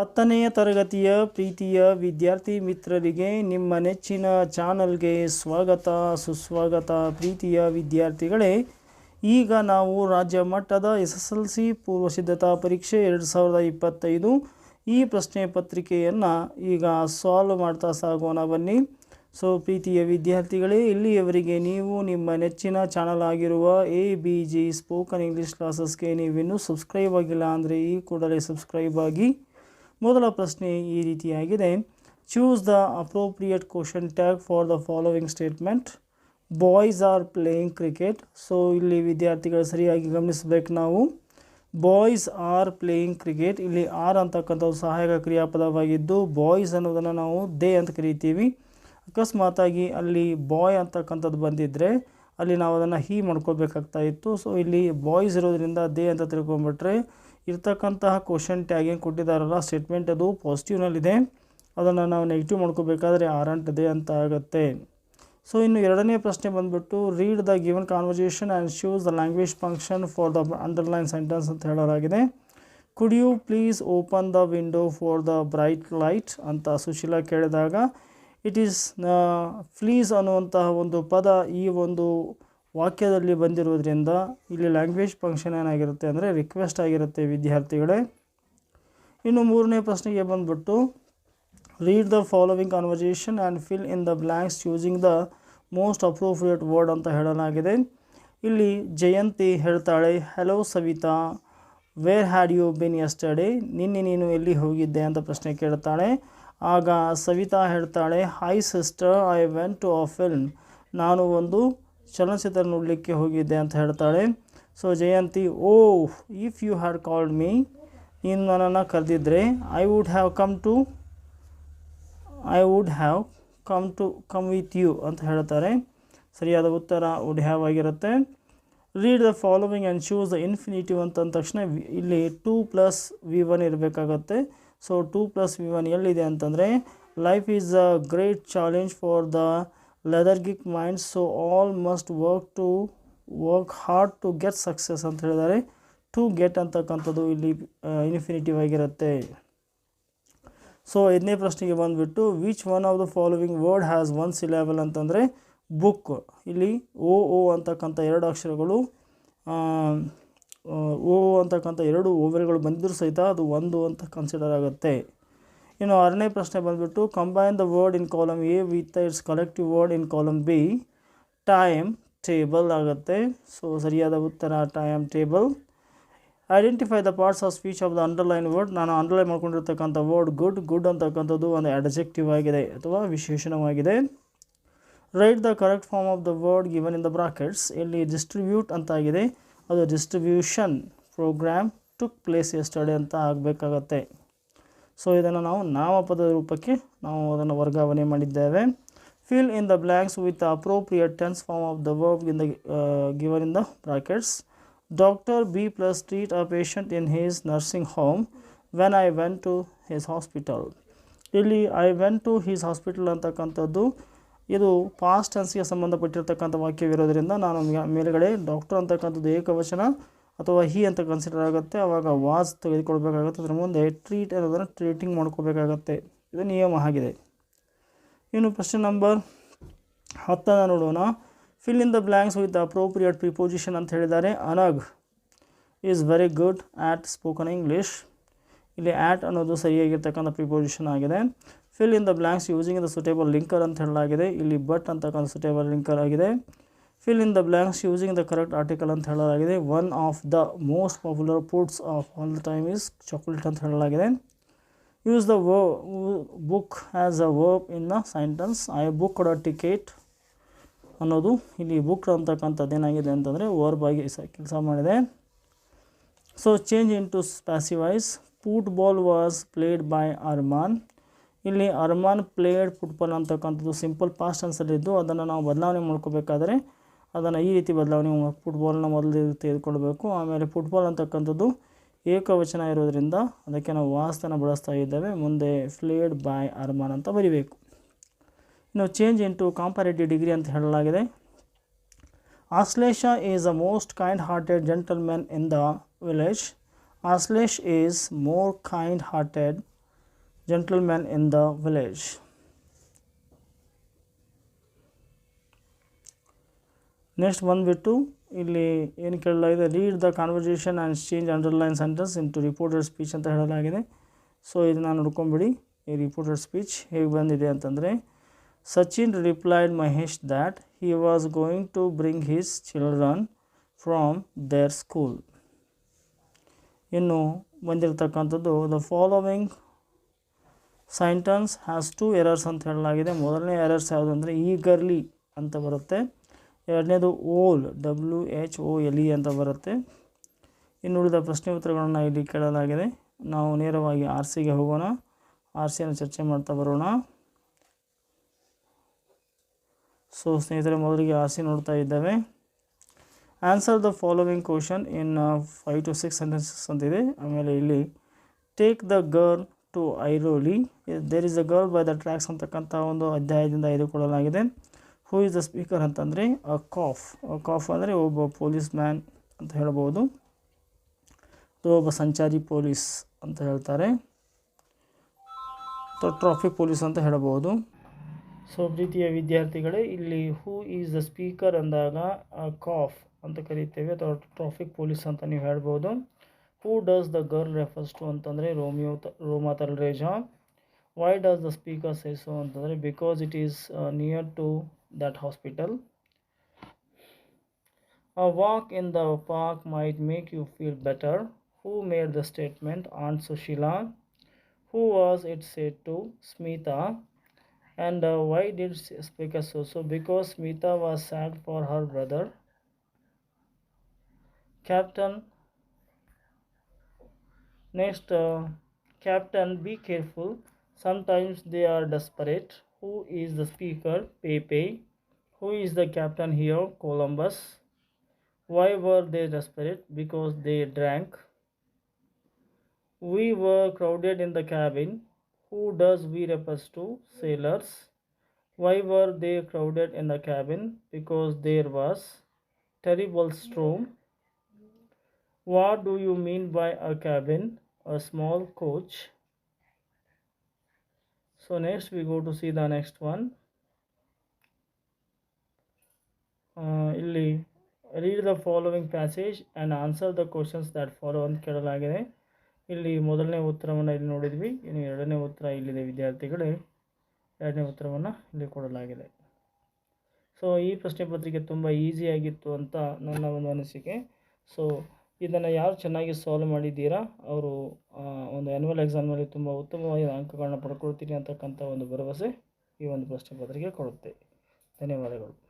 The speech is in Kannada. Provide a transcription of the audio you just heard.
ಹತ್ತನೆಯ ತರಗತಿಯ ಪ್ರೀತಿಯ ವಿದ್ಯಾರ್ಥಿ ಮಿತ್ರರಿಗೆ ನಿಮ್ಮ ನೆಚ್ಚಿನ ಚಾನಲ್ಗೆ ಸ್ವಾಗತ, ಸುಸ್ವಾಗತ. ಪ್ರೀತಿಯ ವಿದ್ಯಾರ್ಥಿಗಳೇ, ಈಗ ನಾವು ರಾಜ್ಯ ಮಟ್ಟದ ಎಸ್ ಎಸ್ ಎಲ್ ಸಿ ಪೂರ್ವ ಸಿದ್ಧತಾ ಪರೀಕ್ಷೆ ಎರಡು ಸಾವಿರದ ಇಪ್ಪತ್ತೈದು ಈ ಪ್ರಶ್ನೆ ಪತ್ರಿಕೆಯನ್ನು ಈಗ ಸಾಲ್ವ್ ಮಾಡ್ತಾ ಸಾಗೋಣ ಬನ್ನಿ. ಸೊ, ಪ್ರೀತಿಯ ವಿದ್ಯಾರ್ಥಿಗಳೇ, ಇಲ್ಲಿಯವರೆಗೆ ನೀವು ನಿಮ್ಮ ನೆಚ್ಚಿನ ಚಾನಲ್ ಆಗಿರುವ A B G spoken English ಕ್ಲಾಸಸ್ಗೆ ನೀವಿನ್ನೂ ಸಬ್ಸ್ಕ್ರೈಬ್ ಆಗಿಲ್ಲ ಅಂದರೆ ಈ ಕೂಡಲೇ ಸಬ್ಸ್ಕ್ರೈಬ್ ಆಗಿ ಮೊದಲ ಪ್ರಶ್ನೆ ಈ ರೀತಿಯಾಗಿದೆ. Choose the appropriate question tag for the following statement boys are playing cricket so ಇಲ್ಲಿ ವಿದ್ಯಾರ್ಥಿಗಳು ಸರಿಯಾಗಿ ಗಮನಿಸಬೇಕು ನಾವು. ಬಾಯ್ಸ್ ಆರ್ ಪ್ಲೇಯಿಂಗ್ ಕ್ರಿಕೆಟ್ ಇಲ್ಲಿ ಆರ್ ಅಂತಕ್ಕಂಥದ್ದು ಸಹಾಯಕ ಕ್ರಿಯಾಪದವಾಗಿದ್ದು ಬಾಯ್ಸ್ ಅನ್ನೋದನ್ನು ನಾವು ದೇ ಅಂತ ಕರಿತೀವಿ. ಅಕಸ್ಮಾತಾಗಿ ಅಲ್ಲಿ ಬಾಯ್ ಅಂತಕ್ಕಂಥದ್ದು ಬಂದಿದ್ದರೆ ಅಲ್ಲಿ ನಾವು ಅದನ್ನು ಹೀ ಮಾಡ್ಕೋಬೇಕಾಗ್ತಾ ಇತ್ತು. ಸೊ ಇಲ್ಲಿ ಬಾಯ್ಸ್ ಇರೋದರಿಂದ ದೇ ಅಂತ ತಿಳ್ಕೊಂಬಿಟ್ರೆ ಇರ್ತಕ್ಕಂತಹ ಕ್ವಶನ್ ಟ್ಯಾಗ್ ಏನು ಕೊಟ್ಟಿದ್ದಾರಲ್ಲ ಸ್ಟೇಟ್ಮೆಂಟ್ ಅದು ಪಾಸಿಟಿವ್ನಲ್ಲಿದೆ ಅದನ್ನು ನಾವು ನೆಗೆಟಿವ್ ಮಾಡ್ಕೋಬೇಕಾದ್ರೆ ಆರ್ ಅಂಟಿದೆ ಅಂತ ಆಗುತ್ತೆ. ಸೊ ಇನ್ನು ಎರಡನೇ ಪ್ರಶ್ನೆ ಬಂದುಬಿಟ್ಟು read the given conversation and choose the language function for the underline sentence ಅಂತ ಹೇಳೋರಾಗಿದೆ. Could you please open the window for the bright light ಅಂತ ಸುಶೀಲ ಕೇಳಿದಾಗ ಇಟ್ ಈಸ್ ಪ್ಲೀಸ್ ಅನ್ನುವಂತಹ ಒಂದು ಪದ ಈ ಒಂದು ವಾಕ್ಯದಲ್ಲಿ ಬಂದಿರೋದ್ರಿಂದ ಇಲ್ಲಿ ಲ್ಯಾಂಗ್ವೇಜ್ ಫಂಕ್ಷನ್ ಏನಾಗಿರುತ್ತೆ ಅಂದರೆ ರಿಕ್ವೆಸ್ಟ್ ಆಗಿರುತ್ತೆ ವಿದ್ಯಾರ್ಥಿಗಳೇ. ಇನ್ನು ಮೂರನೇ ಪ್ರಶ್ನೆಗೆ ಬಂದ್ಬಿಟ್ಟು read the following conversation and fill in the blanks using the most appropriate word ಅಂತ ಹೇಳಲಾಗಿದೆ. ಇಲ್ಲಿ ಜಯಂತಿ ಹೇಳ್ತಾಳೆ hello Savita where had you been yesterday ನಿನ್ನೆ ನೀನು ಎಲ್ಲಿ ಹೋಗಿದ್ದೆ? ಅಂತ ಪ್ರಶ್ನೆ ಕೇಳ್ತಾಳೆ. ಆಗ ಸವಿತಾ ಹೇಳ್ತಾಳೆ hi sister I went to a film ನಾನು ಒಂದು ಚಲನಚಿತ್ರ ನೋಡಲಿಕ್ಕೆ ಹೋಗಿದ್ದೆ ಅಂತ ಹೇಳ್ತಾಳೆ. So Jayanti oh if you had called me ನೀನು ನನ್ನನ್ನು ಕರೆದಿದ್ದರೆ I would have come to I would have come to come with you ಅಂತ ಹೇಳ್ತಾರೆ. ಸರಿಯಾದ ಉತ್ತರ ವುಡ್ ಹ್ಯಾವ್ ಆಗಿರುತ್ತೆ. Read the following and choose the infinitive ಅಂತ ಅಂದ ತಕ್ಷಣ ಇಲ್ಲಿ ಟೂ ಪ್ಲಸ್ ವಿ ಒನ್ ಇರಬೇಕಾಗತ್ತೆ. So to plus V one ಎಲ್ಲಿದೆ ಅಂತಂದರೆ life is a great challenge for the lethargic minds so all must work to work hard to get success ಅಂತ ಹೇಳಿದ್ದಾರೆ. ಟು ಗೆಟ್ ಅಂತಕ್ಕಂಥದ್ದು ಇಲ್ಲಿ ಇನ್ಫಿನಿಟಿವ್ ಆಗಿರುತ್ತೆ. ಸೊ ಐದನೇ ಪ್ರಶ್ನೆಗೆ ಬಂದುಬಿಟ್ಟು which one of the following word has one syllable ಅಂತಂದರೆ ಬುಕ್ ಇಲ್ಲಿ ಓ ಓ ಅಂತಕ್ಕಂಥ ಎರಡು ಅಕ್ಷರಗಳು ಓ ಅಂತಕ್ಕಂಥ ಎರಡು ಓವೆಲ್ಗಳು ಬಂದಿದ್ದರೂ ಸಹಿತ ಅದು ಒಂದು ಅಂತ ಕನ್ಸಿಡರ್ ಆಗುತ್ತೆ. ಇನ್ನು ಆರನೇ ಪ್ರಶ್ನೆ ಬಂದುಬಿಟ್ಟು combine the word in column A with its collective word in column B time table ಆಗುತ್ತೆ. ಸೊ ಸರಿಯಾದ ಉತ್ತರ time table identify the parts of speech of the underline word ನಾನು ಅಂಡರ್ಲೈನ್ ಮಾಡ್ಕೊಂಡಿರ್ತಕ್ಕಂಥ ವರ್ಡ್ ಗುಡ್ ಗುಡ್ ಅಂತಕ್ಕಂಥದ್ದು ಒಂದು ಅಡ್ಜೆಕ್ಟಿವ್ ಆಗಿದೆ ಅಥವಾ ವಿಶೇಷಣವಾಗಿದೆ. Write the correct form of the word given in the brackets ಇಲ್ಲಿ ಡಿಸ್ಟ್ರಿಬ್ಯೂಟ್ ಅಂತ ಆಗಿದೆ ಅದು distribution program took place yesterday ಅಂತ ಆಗಬೇಕಾಗತ್ತೆ. ಸೊ ಇದನ್ನು ನಾವು ನಾಮಪದ ರೂಪಕ್ಕೆ ನಾವು ಅದನ್ನು ವರ್ಗಾವಣೆ ಮಾಡಿದ್ದೇವೆ. Fill in the blanks with appropriate tense form of the verb in the given in the brackets doctor be plus treat a patient in his nursing home when I went to his hospital ಇಲ್ಲಿ I went to his hospital ಅಂತಕ್ಕಂಥದ್ದು, ಇದು ಪಾಸ್ಟ್ ಟೆನ್ಸ್ಗೆ ಸಂಬಂಧಪಟ್ಟಿರ್ತಕ್ಕಂಥ ವಾಕ್ಯವಿರೋದ್ರಿಂದ ನಾನು ಮೇಲ್ಗಡೆ ಡಾಕ್ಟರ್ ಅಂತಕ್ಕಂಥದ್ದು ಏಕವಚನ ಅಥವಾ ಹಿ ಅಂತ ಕನ್ಸಿಡರ್ ಆಗುತ್ತೆ. ಆವಾಗ ವಾಸ್ ತೆಗೆದುಕೊಳ್ಬೇಕಾಗುತ್ತೆ. ಅದರ ಮುಂದೆ ಟ್ರೀಟ್ ಅನ್ನೋದನ್ನು ಟ್ರೀಟಿಂಗ್ ಮಾಡ್ಕೋಬೇಕಾಗತ್ತೆ. ಇದು ನಿಯಮ ಆಗಿದೆ. ಇನ್ನು ಪ್ರಶ್ನೆ ನಂಬರ್ ಹತ್ತನ್ನು ನೋಡೋಣ. Fill in the blanks with appropriate preposition ಅಂತ ಹೇಳಿದ್ದಾರೆ. Anagh is very good at spoken English ಇಲ್ಲಿ ಆ್ಯಟ್ ಅನ್ನೋದು ಸರಿಯಾಗಿರ್ತಕ್ಕಂಥ ಪ್ರಿಪೋಸಿಷನ್ ಆಗಿದೆ. Fill in the blanks using the suitable linker ಅಂತ ಹೇಳಲಾಗಿದೆ. ಇಲ್ಲಿ ಬಟ್ ಅಂತಕ್ಕಂಥ ಸುಟೇಬಲ್ ಲಿಂಕರ್ ಆಗಿದೆ. Fill in the blanks using the correct article ಅಂತ ಹೇಳಲಾಗಿದೆ. One of the most popular foods of all the time is chocolate ಅಂತ ಹೇಳಲಾಗಿದೆ. Use the Woh book as a verb in the sentence I book a ticket ಅನ್ನೋದು ಇಲ್ಲಿ ಬುಕ್ ಅಂತಕ್ಕಂಥದ್ದು ಏನಾಗಿದೆ ಅಂತಂದರೆ ವರ್ಬ್ ಆಗಿ ಕೆಲಸ ಮಾಡಿದೆ. So change in to passive voice football was played by Arman ಇಲ್ಲಿ ಅರ್ಮಾನ್ ಪ್ಲೇಡ್ ಫುಟ್ಬಾಲ್ ಅಂತಕ್ಕಂಥದ್ದು ಸಿಂಪಲ್ ಪಾಸ್ಟ್ ಅನ್ಸಲ್ಲಿದ್ದು ಅದನ್ನು ನಾವು ಬದಲಾವಣೆ ಮಾಡ್ಕೋಬೇಕಾದ್ರೆ ಅದನ್ನು ಈ ರೀತಿ ಬದಲಾವಣೆ ಫುಟ್ಬಾಲ್ನ ಮೊದಲು ತೆಗೆದುಕೊಳ್ಬೇಕು. ಆಮೇಲೆ ಫುಟ್ಬಾಲ್ ಅಂತಕ್ಕಂಥದ್ದು ಏಕವಚನ ಇರೋದರಿಂದ ಅದಕ್ಕೆ ನಾವು ವಾಸ್ತನ ಬಳಸ್ತಾ ಇದ್ದೇವೆ. ಮುಂದೆ ಫ್ಲೇಡ್ ಬೈ ಅರ್ಮಾನ್ ಅಂತ ಬರಿಬೇಕು. ಇನ್ನು ಚೇಂಜ್ ಇಂಟು ಕಾಂಪರೇಟಿವ್ ಡಿಗ್ರಿ ಅಂತ ಹೇಳಲಾಗಿದೆ. Ashlesha is a most kind hearted gentlemen in the village Ashlesh is more kind hearted gentlemen in the village. Next ಬಂದುಬಿಟ್ಟು ಇಲ್ಲಿ ಏನು ಕೇಳಲಾಗಿದೆ read the conversation and change underline sentence to reported speech ಅಂತ ಹೇಳಲಾಗಿದೆ. ಸೊ ಇದನ್ನು ನೋಡ್ಕೊಂಬಿಡಿ ಈ ರಿಪೋರ್ಟೆಡ್ ಸ್ಪೀಚ್ ಹೇಗೆ ಬಂದಿದೆ ಅಂತಂದರೆ, Sachin replied Mahesh that he was going to bring his children from their school ಇನ್ನು ಬಂದಿರತಕ್ಕಂಥದ್ದು the following sentence has two errors ಅಂತ ಹೇಳಲಾಗಿದೆ. ಮೊದಲನೇ ಎರರ್ಸ್ ಯಾವುದು ಅಂದರೆ, ಈಗರ್ಲಿ ಅಂತ ಬರುತ್ತೆ. ಎರಡನೇದು whole W H O L E ಅಂತ ಬರುತ್ತೆ. ಇನ್ನುಳಿದ ಪ್ರಶ್ನೆ ಉತ್ತರಗಳನ್ನು ಇಲ್ಲಿ ಕೇಳಲಾಗಿದೆ. ನಾವು ನೇರವಾಗಿ ಆರ್ ಸಿಗೆ ಹೋಗೋಣ. ಆರ್ ಸಿಯನ್ನು ಚರ್ಚೆ ಮಾಡ್ತಾ ಬರೋಣ. ಸೊ ಸ್ನೇಹಿತರೆ, ಮೊದಲಿಗೆ ಆರ್ ಸಿ ನೋಡ್ತಾ ಇದ್ದೇವೆ. Answer the following question in five to six sentences ಅಂತಿದೆ. ಆಮೇಲೆ ಇಲ್ಲಿ take the girl to Airoli there is a girl by the tracks ಅಂತಕ್ಕಂಥ ಒಂದು ಅಧ್ಯಾಯದಿಂದ ಆಯ್ದುಕೊಳ್ಳಲಾಗಿದೆ ಹೂ ಇಸ್ ದ ಸ್ಪೀಕರ್ ಅಂತಂದರೆ ಅ ಕಾಫ್ ಕಾಫ್ ಅಂದರೆ ಒಬ್ಬ ಪೊಲೀಸ್ ಮ್ಯಾನ್ ಅಂತ ಹೇಳ್ಬೋದು. ಅಥವಾ ಒಬ್ಬ ಸಂಚಾರಿ ಪೊಲೀಸ್ ಅಂತ ಹೇಳ್ತಾರೆ. ಅಥವಾ ಟ್ರಾಫಿಕ್ ಪೊಲೀಸ್ ಅಂತ ಹೇಳ್ಬೋದು. ಸೊ ಪ್ರೀತಿಯ ವಿದ್ಯಾರ್ಥಿಗಳೇ, ಇಲ್ಲಿ ಹೂ ಈಸ್ ದ ಸ್ಪೀಕರ್ ಅಂದಾಗ ಕಾಫ್ ಅಂತ ಕರೀತೇವೆ. ಅಥವಾ ಟ್ರಾಫಿಕ್ ಪೊಲೀಸ್ ಅಂತ ನೀವು ಹೇಳ್ಬೋದು. Who does the girl refers to ಅಂತಂದರೆ, ರೋಮಿಯೋ ತ, Roma Talreja why does the speaker say so ಅಂತಂದರೆ because it is near to that hospital. A walk in the park might make you feel better. Who made the statement? Aunt Sushila. Who was it said to? Smita. And uh, why did speaker so so? Because Smita was sad for her brother. Captain. Next, uh, Captain, be careful. Sometimes they are desperate. Who is the speaker? Pepe. Who is the captain here? Columbus. Why were they desperate? Because they drank. We were crowded in the cabin. Who does we refers to? Sailors. Why were they crowded in the cabin? Because there was terrible storm. What do you mean by a cabin? A small coach. So next we go to see the next one. Uh, ಇಲ್ಲಿ read the following passage and answer the questions that follow ಅಂತ ಕೇಳಲಾಗಿದೆ. ಇಲ್ಲಿ ಮೊದಲನೇ ಉತ್ತರವನ್ನು ಇಲ್ಲಿ ನೋಡಿದ್ವಿ. ಇನ್ನು ಎರಡನೇ ಉತ್ತರ ಇಲ್ಲಿದೆ ವಿದ್ಯಾರ್ಥಿಗಳೇ. ಎರಡನೇ ಉತ್ತರವನ್ನು ಇಲ್ಲಿ ಕೊಡಲಾಗಿದೆ. ಸೊ ಈ ಪ್ರಶ್ನೆ ಪತ್ರಿಕೆ ತುಂಬ ಈಸಿಯಾಗಿತ್ತು ಅಂತ ನನ್ನ ಒಂದು ಅನಿಸಿಕೆ. ಸೊ ಇದನ್ನು ಯಾರು ಚೆನ್ನಾಗಿ ಸಾಲ್ವ್ ಮಾಡಿದ್ದೀರಾ? ಅವರು ಒಂದು ಆ್ಯನ್ಯುವಲ್ ಎಕ್ಸಾಮ್ನಲ್ಲಿ ತುಂಬ ಉತ್ತಮವಾಗಿ ಅಂಕಗಳನ್ನ ಪಡ್ಕೊಳ್ತೀನಿ ಅಂತಕ್ಕಂಥ ಒಂದು ಭರವಸೆ ಈ ಒಂದು ಪ್ರಶ್ನೆ ಪತ್ರಿಕೆ ಕೊಡುತ್ತೆ. ಧನ್ಯವಾದಗಳು.